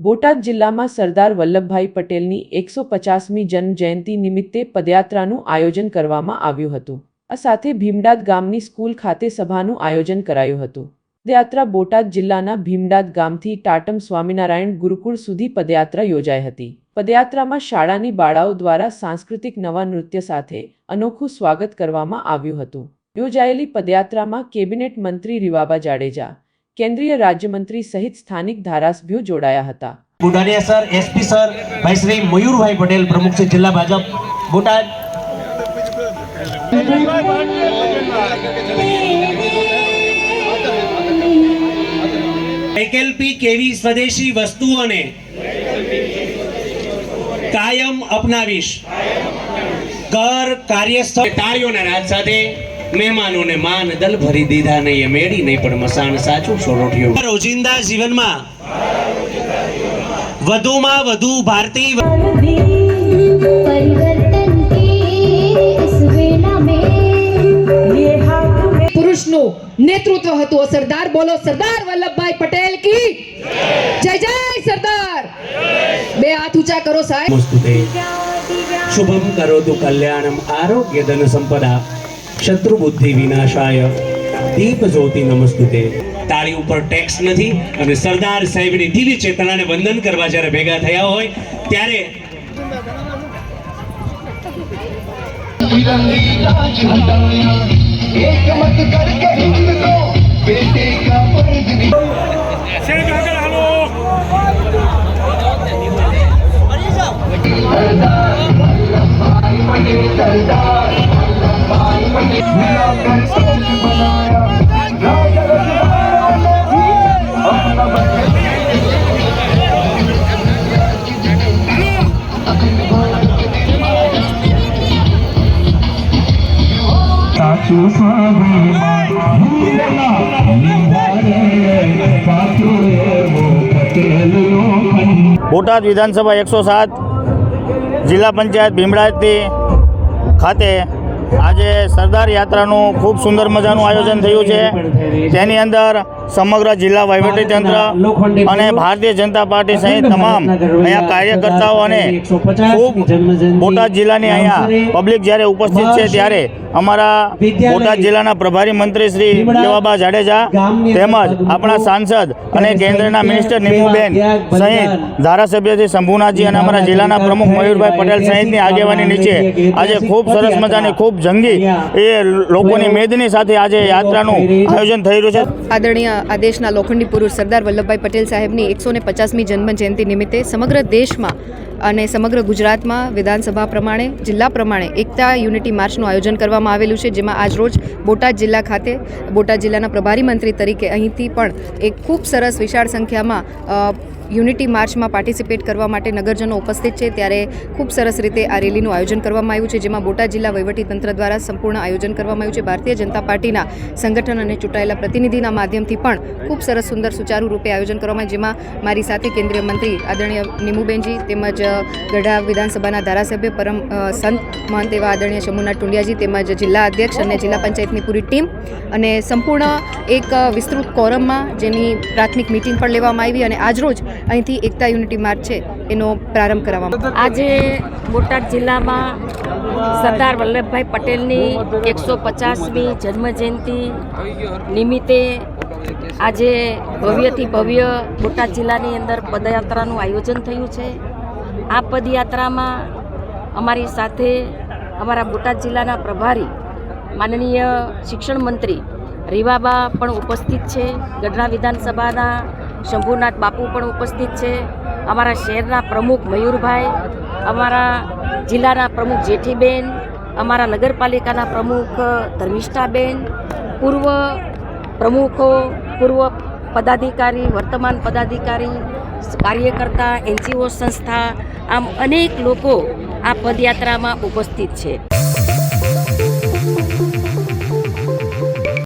બોટાદ જિલ્લામાં સરદાર વલ્લભભાઈ પટેલની એકસો પચાસમી જન્મજયંતિ નિમિત્તે પદયાત્રાનું આયોજન કરવામાં આવ્યું હતું. આ સાથે ભીમડાદ ગામની સ્કૂલ ખાતે સભાનું આયોજન કરાયું હતું. પદયાત્રા બોટાદ જિલ્લાના ભીમડાદ ગામથી ટાટમ સ્વામિનારાયણ ગુરુકુળ સુધી પદયાત્રા યોજાઈ હતી. પદયાત્રામાં શાળાની બાળાઓ દ્વારા સાંસ્કૃતિક નવા નૃત્ય સાથે અનોખું સ્વાગત કરવામાં આવ્યું હતું. યોજાયેલી પદયાત્રામાં કેબિનેટ મંત્રી રીવાબા જાડેજા કેન્દ્રીય રાજ્યમંત્રી સહિત સ્થાનિક ધારાસભ્યો જોડાયા હતા. બુડારિયા સર એસપી સર ભાઈ શ્રી મયુરભાઈ પટેલ પ્રમુખ છે જિલ્લા ભાજપ. બોટાદ. વૈકલ્પિક એવી સ્વદેશી વસ્તુઓને કાયમ અપનાવીશ. કર કાર્યસ્થળ તાળીઓના રાજ સાથે મહેમાનોને માન દલ ભરી દીધા નહીં એ મેળી નહીં પણ મસાણ સાચું સોરોઠિયું રોજિંદા જીવનમાં વધુમાં વધુ ભારતીય પુરુષનું નેતૃત્વ હતું. સરદાર બોલો સરદાર વલ્લભભાઈ પટેલ કી જય જય સરદાર. બે હાથ ઊંચા કરો સાહેબ. શુભમ કરો તું કલ્યાણમ આરોગ્ય ધન સંપદા. શત્રુબુદ્ધિ વિનાશાય દીપ જ્યોતિ નમસ્તુતે. તારી ઉપર ટેક્સ નથી અને સરદાર સાહેબની દિલી ચેતનાને વંદન કરવા જ્યારે ભેગા થયા હોય ત્યારે બેટે કા બોટાદ વિધાનસભા એકસો સાત, જિલ્લા પંચાયત ભીમડાતી ખાતે આજે સરદાર યાત્રાનું ખૂબ સુંદર મજાનું આયોજન થયું છે. તેની અંદર સમગ્ર જિલ્લા વહીવટીતંત્ર અને ભારતીય જનતા પાર્ટી સહિત તમામ અહીંયા કાર્યકર્તાઓ અને ખૂબ બોટાદ જિલ્લાની અહીંયા પબ્લિક જ્યારે ઉપસ્થિત છે ત્યારે અમારા બોટાદ જિલ્લાના પ્રભારી મંત્રી શ્રી દેવાબા જાડેજા તેમજ આપણા સાંસદ અને કેન્દ્રના મિનિસ્ટર નીમુબેન સહિત ધારાસભ્ય શ્રી શંભુનાથજી અને અમારા જિલ્લાના પ્રમુખ મયુરભાઈ પટેલ સહિતની આગેવાની નીચે આજે ખૂબ સરસ મજાની ખૂબ જંગી એ લોકોની મેદની સાથે આજે યાત્રાનું આયોજન થઈ રહ્યું છે. આદરણીય આ દેશના લોખંડી પુરુષ સરદાર વલ્લભભાઈ પટેલ સાહેબની એકસો ને પચાસમી જન્મ જયંતિ નિમિત્તે સમગ્ર દેશમાં અને સમગ્ર ગુજરાતમાં વિધાનસભા પ્રમાણે, જિલ્લા પ્રમાણે એકતા યુનિટી માર્ચનું આયોજન કરવામાં આવેલું છે, જેમાં આજરોજ બોટાદ જિલ્લા ખાતે, બોટાદ જિલ્લાના પ્રભારી મંત્રી તરીકે અહીંથી પણ એક ખૂબ સરસ વિશાળ સંખ્યામાં યુનિટી માર્ચમાં પાર્ટિસિપેટ કરવા માટે નગરજનો ઉપસ્થિત છે. ત્યારે ખૂબ સરસ રીતે આ રેલીનું આયોજન કરવામાં આવ્યું છે, જેમાં બોટાદ જિલ્લા વહીવટીતંત્ર દ્વારા સંપૂર્ણ આયોજન કરવામાં આવ્યું છે. ભારતીય જનતા પાર્ટીના સંગઠન અને ચૂંટાયેલા પ્રતિનિધિના માધ્યમથી પણ ખૂબ સરસ સુંદર સુચારુ રૂપે આયોજન કરવામાં જેમાં મારી સાથે કેન્દ્રીય મંત્રી આદરણીય નિમુબેનજી તેમજ ગઢા વિધાનસભાના ધારાસભ્ય પરમ સંત મહંત એવા આદરણીય શમુના ટુંડિયાજી તેમજ જિલ્લા અધ્યક્ષ અને જિલ્લા પંચાયતની પૂરી ટીમ અને સંપૂર્ણ એક વિસ્તૃત કોરમમાં જેની પ્રાથમિક મિટિંગ પણ લેવામાં આવી અને આજરોજ અહીંથી એકતા યુનિટી માર્ચ છે એનો પ્રારંભ કરાવવામાં આજે બોટાદ જિલ્લામાં સરદાર વલ્લભભાઈ પટેલની એકસો પચાસમી જન્મજયંતિ નિમિત્તે આજે ભવ્યથી ભવ્ય બોટાદ જિલ્લાની અંદર પદયાત્રાનું આયોજન થયું છે. આ પદયાત્રામાં અમારી સાથે અમારા બોટાદ જિલ્લાના પ્રભારી, માનનીય શિક્ષણ મંત્રી રીવાબા પણ ઉપસ્થિત છે. ગઢડા વિધાનસભાના શંભુનાથ બાપુ પણ ઉપસ્થિત છે. અમારા શહેરના પ્રમુખ મયુરભાઈ, અમારા જિલ્લાના પ્રમુખ જેઠીબેન, અમારા નગરપાલિકાના પ્રમુખ ધર્મિષ્ઠાબેન, પૂર્વ પ્રમુખો, પૂર્વ પદાધિકારી, વર્તમાન પદાધિકારી કાર્યકર્તા એનજીઓ સંસ્થા આમ અનેક લોકો આ પદયાત્રામાં ઉપસ્થિત છે.